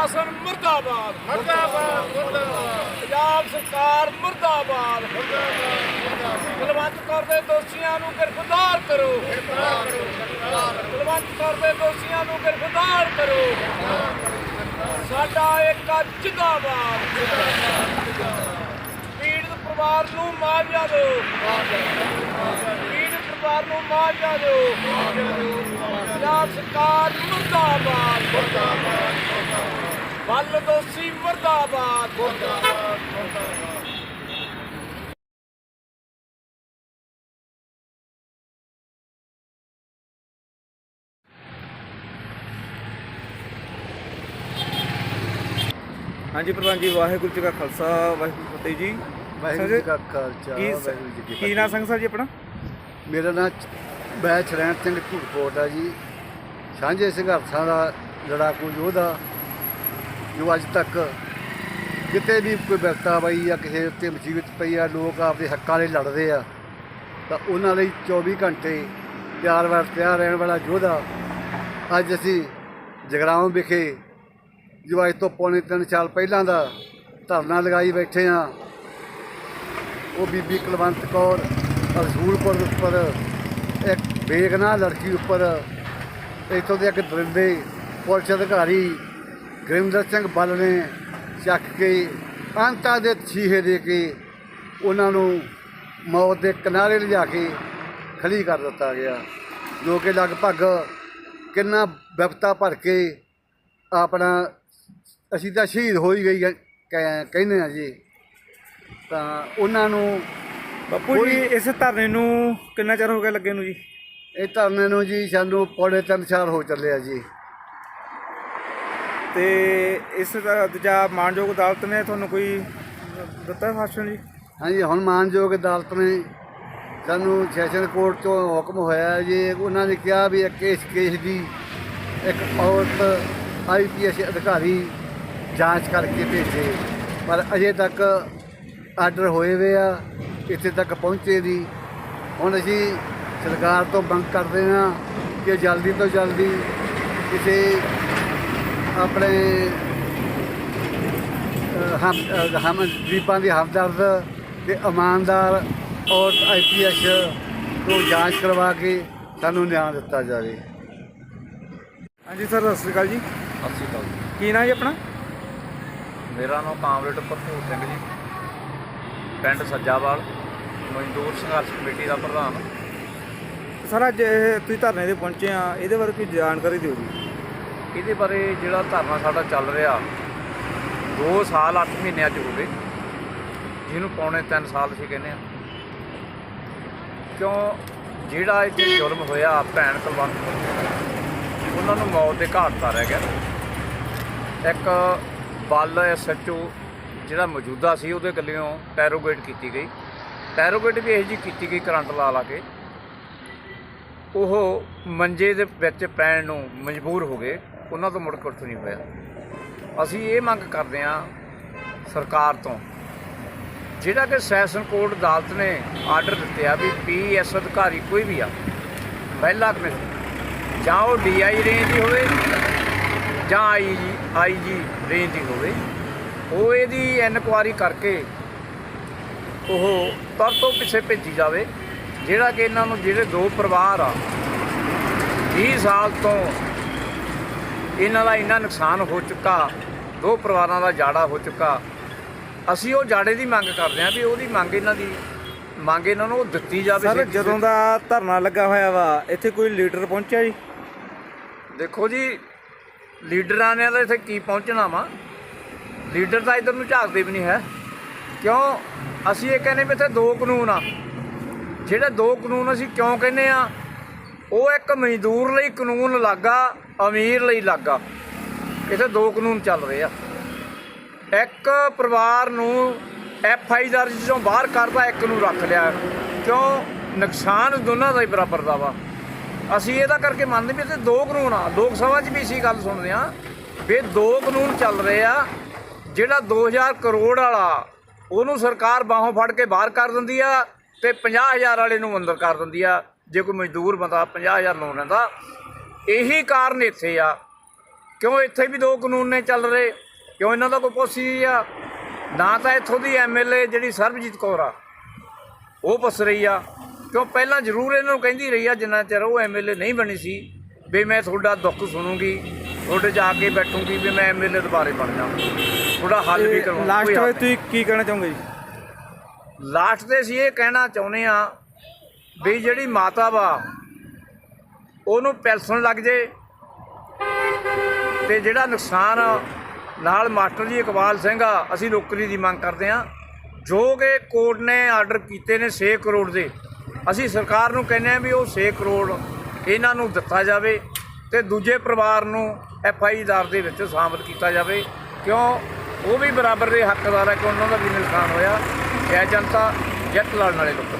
ਪ੍ਰਸ਼ਾਸਨ ਮਰਦਾਬਾਦ। ਮੁਰਦਾਬਾਦ ਮੁਰਦਾਬਾਦ। ਪੰਜਾਬ ਸਰਕਾਰ ਮਰਦਾਬਾਦ। ਬਲਵੰਤ ਕੌਰ ਦੇ ਦੋਸ਼ੀਆਂ ਨੂੰ ਗ੍ਰਿਫਤਾਰ ਕਰੋ। ਬਲਵੰਤ ਕੌਰ ਦੇ ਦੋਸ਼ੀਆਂ ਨੂੰ ਗ੍ਰਿਫਤਾਰ ਕਰੋ। ਸਾਡਾ ਇੱਕ ਜਿੰਦਾਬਾਦ। ਪੀੜਤ ਪਰਿਵਾਰ ਨੂੰ ਮੁਆਵਜ਼ਾ ਦਿਓ। ਪੀੜਤ ਪਰਿਵਾਰ ਨੂੰ ਮੁਆਵਜ਼ਾ ਦਿਓ। ਪੰਜਾਬ ਸਰਕਾਰ ਮੁਰਦਾਬਾਦ। ਬੱਲ ਦੋਸ਼ੀ ਮਰਦਾਬਾਦ। ਹਾਂਜੀ ਪ੍ਰਧਾਨ ਜੀ ਵਾਹਿਗੁਰੂ ਜੀ ਕਾ ਖਾਲਸਾ ਵਾਹਿਗੁਰੂ ਜੀ ਕੀ ਫਤਿਹ ਜੀ। ਵਾਹਿਗੁਰੂ ਜੀ ਕਾ ਖਾਲਸਾ ਕੀ ਵਾਹਿਗੁਰੂ ਜੀ ਕੀ ਕੀ ਨਾਂ ਸੰਗ ਸਾਹਿਬ ਜੀ ਆਪਣਾ? ਫਤਿਹ। ਮੇਰਾ ਨਾਮ ਬੈ ਛਰੈਣ ਸਿੰਘ ਝੂਟਪੋਟ ਆ ਜੀ। ਸਾਂਝੇ ਸੰਘਰਸ਼ਾਂ ਦਾ ਲੜਾਕੂ ਯੋਧਾ ਜੋ ਅੱਜ ਤੱਕ ਕਿਤੇ ਵੀ ਕੋਈ ਵਿਪਤਾ ਪਈ ਜਾਂ ਕਿਸੇ ਉੱਤੇ ਮੁਸੀਬਤ ਪਈ ਆ, ਲੋਕ ਆਪਦੇ ਹੱਕਾਂ ਲਈ ਲੜਦੇ ਆ, ਤਾਂ ਉਹਨਾਂ ਲਈ 24 ਘੰਟੇ ਤਿਆਰ ਵਰ ਤਿਆਰ ਰਹਿਣ ਵਾਲਾ ਯੋਧਾ ਅੱਜ ਅਸੀਂ ਜਗਰਾਉਂ ਵਿਖੇ ਜੋ ਅੱਜ ਤੋਂ ਪੌਣੇ ਤਿੰਨ ਸਾਲ ਪਹਿਲਾਂ ਦਾ ਧਰਨਾ ਲਗਾਈ ਬੈਠੇ ਆ ਉਹ ਬੀਬੀ ਕੁਲਵੰਤ ਕੌਰ ਰਸੂਲਪੁਰ ਉੱਪਰ ਇੱਕ ਬੇਗਨਾਹ ਲੜਕੀ ਉੱਪਰ, ਇੱਥੋਂ ਦੇ ਇੱਕ ਦਰਿੰਦੇ ਪੁਲਿਸ ਅਧਿਕਾਰੀ ਗੁਰਿੰਦਰ ਸਿੰਘ ਬੱਲ ਨੇ ਚੱਕ ਕੇ ਅੰਤਾਂ ਦੇ ਛੀਹੇ ਦੇ ਕੇ ਉਹਨਾਂ ਨੂੰ ਮੌਤ ਦੇ ਕਿਨਾਰੇ ਲਿਜਾ ਕੇ ਖਲੀ ਕਰ ਦਿੱਤਾ ਗਿਆ ਜੋ ਕਿ ਲਗਭਗ ਕਿੰਨਾ ਵਿਪਤਾ ਭਰ ਕੇ ਆਪਣਾ ਅਸੀਂ ਤਾਂ ਸ਼ਹੀਦ ਹੋ ਹੀ ਗਈ ਕਹਿੰਦੇ ਆ ਜੀ। ਤਾਂ ਉਹਨਾਂ ਨੂੰ ਬਾਪੂ ਜੀ ਇਸ ਧਰਨੇ ਨੂੰ ਕਿੰਨਾ ਚਿਰ ਹੋ ਗਿਆ ਲੱਗੇ ਨੂੰ ਜੀ? ਇਹ ਧਰਨੇ ਨੂੰ ਜੀ ਸਾਨੂੰ ਪੌਣੇ ਤਿੰਨ ਸਾਲ ਹੋ ਚੱਲੇ ਆ ਜੀ। ਤੇ ਇਸ ਦਾ ਦੂਜਾ ਮਾਨਯੋਗ ਅਦਾਲਤ ਨੇ ਤੁਹਾਨੂੰ ਕੋਈ ਦਿੱਤਾ ਫਾਸ਼ਨ ਜੀ? ਹਾਂਜੀ, ਹੁਣ ਮਾਨਯੋਗ ਅਦਾਲਤ ਨੇ ਸਾਨੂੰ ਸੈਸ਼ਨ ਕੋਰਟ ਤੋਂ ਹੁਕਮ ਹੋਇਆ ਹੈ ਜੀ। ਉਹਨਾਂ ਨੇ ਕਿਹਾ ਵੀ ਇੱਕ ਇਸ ਕੇਸ ਦੀ ਇੱਕ ਔਰਤ ਆਈਪੀਐਸ ਅਧਿਕਾਰੀ ਜਾਂਚ ਕਰਕੇ ਭੇਜੇ। ਪਰ ਅਜੇ ਤੱਕ ਆਰਡਰ ਹੋਏ ਵੇ ਆ, ਇੱਥੇ ਤੱਕ ਪਹੁੰਚੇ ਦੀ ਹੁਣ ਅਸੀਂ ਸਰਕਾਰ ਤੋਂ ਮੰਗ ਕਰਦੇ ਹਾਂ ਕਿ ਜਲਦੀ ਤੋਂ ਜਲਦੀ ਕਿਸੇ ਆਪਣੇ ਹਮ ਹਮ ਗਰੀਬਾਂ ਦੀ ਹਮਦਰਦ ਤੇ ਇਮਾਨਦਾਰ ਔਰ ਆਈਪੀਐਸ ਤੋਂ ਜਾਂਚ ਕਰਵਾ ਕੇ ਸਾਨੂੰ ਨਿਆਂ ਦਿੱਤਾ ਜਾਵੇ। ਹਾਂਜੀ ਸਰ ਸਤਿ ਸ਼੍ਰੀ ਅਕਾਲ ਜੀ। ਅਸੀਂ ਤਾਂ ਕੀ ਨਾਂ ਜੀ ਆਪਣਾ? ਮੇਰਾ ਨਾਮ ਕਾਮਰੇਡ ਭਰਪੂਰ ਸਿੰਘ ਜੀ। ਪਿੰਡ ਸੱਜਾਵਾਲ ਮਜ਼ਦੂਰ ਸੰਘਰਸ਼ ਕਮੇਟੀ ਦਾ ਪ੍ਰਧਾਨ। ਸਰ ਅੱਜ ਇਹ ਤੁਸੀਂ ਧਰਨੇ ਤੇ ਪਹੁੰਚੇ ਆ। ਇਹਦੇ ਬਾਰੇ ਕੋਈ ਜਾਣਕਾਰੀ ਦਿਓ ਜੀ। ਇਹਦੇ ਬਾਰੇ ਜਿਹੜਾ ਧਰਨਾ ਸਾਡਾ ਚੱਲ ਰਿਹਾ 2 ਸਾਲ 8 ਮਹੀਨੇ ਅੱਜ ਹੋ ਗਏ। ਜਿਹਨੂੰ ਪੌਣੇ 3 ਸਾਲ ਅਸੀਂ ਕਹਿੰਦੇ ਆ ਕਿਉਂ? ਜਿਹੜਾ ਇੱਥੇ ਜ਼ੁਲਮ ਹੋਇਆ, ਭੈਣ ਕੁਲਵੰਤ ਉਹਨਾਂ ਨੂੰ ਮੌਤ ਦੇ ਘਾਟ ਉਤਾਰਿਆ ਗਿਆ। ਇੱਕ ਬਲ ਐਸਐਚਓ ਜਿਹੜਾ ਮੌਜੂਦਾ ਸੀ, ਉਹਦੇ ਗੱਲਿਓਂ ਟੈਰੋਗੇਟ ਕੀਤੀ ਗਈ। ਟੈਰੋਗੇਟ ਵੀ ਇਹੋ ਜਿਹੀ ਕੀਤੀ ਗਈ ਕਰੰਟ ਲਾ ਲਾ ਕੇ। ਉਹ ਮੰਜੇ ਦੇ ਵਿੱਚ ਪੈਣ ਨੂੰ ਮਜਬੂਰ ਹੋ ਗਏ। ਉਹਨਾਂ ਤੋਂ ਮੁੜ ਕੇ ਉੱਠ ਨਹੀਂ ਹੋਇਆ। ਅਸੀਂ ਇਹ ਮੰਗ ਕਰਦੇ ਹਾਂ ਸਰਕਾਰ ਤੋਂ, ਜਿਹੜਾ ਕਿ ਸੈਸ਼ਨ ਕੋਰਟ ਅਦਾਲਤ ਨੇ ਆਰਡਰ ਦਿੱਤੇ ਆ ਵੀ ਪੀਐਸ ਅਧਿਕਾਰੀ ਕੋਈ ਵੀ ਆ ਮਹਿਲਾ ਕਮਿਸ਼ਨ, ਜਾਂ ਉਹ ਡੀਆਈ ਰੇਂਜ ਦੀ ਹੋਵੇ, ਜਾਂ ਆਈਜੀ ਆਈਜੀ ਰੇਂਜ ਦੀ ਹੋਵੇ, ਉਹ ਇਹਦੀ ਇਨਕੁਆਰੀ ਕਰਕੇ ਉਹ ਤਰ ਤੋਂ ਪਿੱਛੇ ਭੇਜੀ ਜਾਵੇ, ਜਿਹੜਾ ਕਿ ਇਹਨਾਂ ਨੂੰ ਜਿਹੜੇ ਦੋ ਪਰਿਵਾਰ ਆ 20 ਸਾਲ ਤੋਂ ਇਹਨਾਂ ਦਾ ਇੰਨਾ ਨੁਕਸਾਨ ਹੋ ਚੁੱਕਾ ਦੋ ਪਰਿਵਾਰਾਂ ਦਾ ਜਾੜਾ ਹੋ ਚੁੱਕਾ। ਅਸੀਂ ਉਹ ਜਾੜੇ ਦੀ ਮੰਗ ਕਰਦੇ ਹਾਂ ਵੀ ਉਹਦੀ ਮੰਗ ਇਹਨਾਂ ਦੀ ਮੰਗ ਇਹਨਾਂ ਨੂੰ ਦਿੱਤੀ ਜਾਵੇ। ਸਰ ਜਦੋਂ ਦਾ ਧਰਨਾ ਲੱਗਾ ਹੋਇਆ ਵਾ ਇੱਥੇ ਕੋਈ ਲੀਡਰ ਪਹੁੰਚਿਆ ਜੀ? ਦੇਖੋ ਜੀ ਲੀਡਰਾਂ ਨੇ ਤਾਂ ਇੱਥੇ ਕੀ ਪਹੁੰਚਣਾ ਵਾ? ਲੀਡਰ ਤਾਂ ਇਧਰ ਨੂੰ ਝਾਕਦੇ ਵੀ ਨਹੀਂ ਹੈ। ਕਿਉਂ? ਅਸੀਂ ਇਹ ਕਹਿੰਦੇ ਵੀ ਇੱਥੇ ਦੋ ਕਾਨੂੰਨ ਆ। ਜਿਹੜੇ ਦੋ ਕਾਨੂੰਨ ਅਸੀਂ ਕਿਉਂ ਕਹਿੰਦੇ ਆ ਉਹ ਇੱਕ ਮਜ਼ਦੂਰ ਲਈ ਕਾਨੂੰਨ ਲੱਗਾ, ਅਮੀਰ ਲਈ ਲੱਗਾ। ਇੱਥੇ ਦੋ ਕਾਨੂੰਨ ਚੱਲ ਰਹੇ ਆ। ਇੱਕ ਪਰਿਵਾਰ ਨੂੰ ਐਫ ਆਈ ਦਰਜ ਤੋਂ ਬਾਹਰ ਕਰਦਾ ਇੱਕ ਨੂੰ ਰੱਖ ਲਿਆ। ਕਿਉਂ? ਨੁਕਸਾਨ ਦੋਨਾਂ ਦਾ ਹੀ ਬਰਾਬਰ ਦਾ ਵਾ। ਅਸੀਂ ਇਹਦਾ ਕਰਕੇ ਮੰਨਦੇ ਵੀ ਇੱਥੇ ਦੋ ਕਾਨੂੰਨ ਆ। ਲੋਕ ਸਭਾ 'ਚ ਵੀ ਇਸੀ ਗੱਲ ਸੁਣਦੇ ਆ ਵੀ ਦੋ ਕਾਨੂੰਨ ਚੱਲ ਰਹੇ ਆ। ਜਿਹੜਾ 2000 ਕਰੋੜ ਵਾਲਾ, ਉਹਨੂੰ ਸਰਕਾਰ ਬਾਹੋਂ ਫੜ ਕੇ ਬਾਹਰ ਕਰ ਦਿੰਦੀ ਆ ਤੇ 50000 ਵਾਲੇ ਨੂੰ ਅੰਦਰ ਕਰ ਦਿੰਦੀ ਆ। ਜੇ ਕੋਈ ਮਜ਼ਦੂਰ ਬੰਦਾ 50000 ਲੋਨ ਲੈਂਦਾ ਇਹੀ ਕਾਰਨ ਇੱਥੇ ਆ। ਕਿਉਂ ਇੱਥੇ ਵੀ ਦੋ ਕਾਨੂੰਨ ਨੇ ਚੱਲ ਰਹੇ? ਕਿਉਂ ਇਹਨਾਂ ਦਾ ਕੋਈ ਪੋਸੀ ਆ ਨਾ ਤਾਂ ਇੱਥੋਂ ਦੀ ਐਮਐਲਏ ਜਿਹੜੀ ਸਰਬਜੀਤ ਕੌਰ ਆ ਉਹ ਪੁੱਛ ਰਹੀ ਆ। ਕਿਉਂ ਪਹਿਲਾਂ ਜ਼ਰੂਰ ਇਹਨਾਂ ਨੂੰ ਕਹਿੰਦੀ ਰਹੀ ਆ ਜਿੰਨਾ ਚਿਰ ਉਹ ਐਮਐਲਏ ਨਹੀਂ ਬਣੀ ਸੀ ਵੀ ਮੈਂ ਤੁਹਾਡਾ ਦੁੱਖ ਸੁਣੂੰਗੀ ਤੁਹਾਡੇ ਜਾ ਕੇ ਬੈਠੂੰਗੀ ਵੀ ਮੈਂ ਐਮਐਲਏ ਦੁਬਾਰੇ ਬਣ ਜਾ ਤੁਹਾਡਾ ਹੱਲ ਵੀ ਕਰਵਾਉਂ ਲਾਸਟ ਵਿੱਚ ਤੁਸੀਂ ਕੀ ਕਹਿਣਾ ਚਾਹੋਗੇ ਜੀ? ਲਾਸਟ ਤੇ ਅਸੀਂ ਇਹ ਕਹਿਣਾ ਚਾਹੁੰਦੇ ਆ ਵੀ ਜਿਹੜੀ ਮਾਤਾ ਵਾ, ਉਹਨੂੰ ਪੈਲਸਣ ਲੱਗ ਜੇ ਤੇ ਜਿਹੜਾ ਨੁਕਸਾਨ ਨਾਲ ਮਾਸਟਰ ਜੀ ਇਕਬਾਲ ਸਿੰਘ ਆ, ਅਸੀਂ ਨੌਕਰੀ ਦੀ ਮੰਗ ਕਰਦੇ ਆ ਜੋ ਕਿ ਕੋਰਟ ਨੇ ਆਰਡਰ ਕੀਤੇ ਨੇ 6 ਕਰੋੜ ਦੇ। ਅਸੀਂ ਸਰਕਾਰ ਨੂੰ ਕਹਿੰਦੇ ਆ ਵੀ ਉਹ 6 ਕਰੋੜ ਇਹਨਾਂ ਨੂੰ ਦਿੱਤਾ ਜਾਵੇ ਤੇ ਦੂਜੇ ਪਰਿਵਾਰ ਨੂੰ ਐਫ ਆਈ ਆਰ ਦੇ ਵਿੱਚ ਸ਼ਾਮਲ ਕੀਤਾ ਜਾਵੇ। ਕਿਉਂ? ਉਹ ਵੀ ਬਰਾਬਰ ਦੇ ਹੱਕਦਾਰ ਹੈ ਕਿ ਉਹਨਾਂ ਦਾ ਵੀ ਨੁਕਸਾਨ ਹੋਇਆ। ਜੈ ਜਨਤਾ ਜੱਟ ਲੜਨ ਵਾਲੇ ਲੋਕ।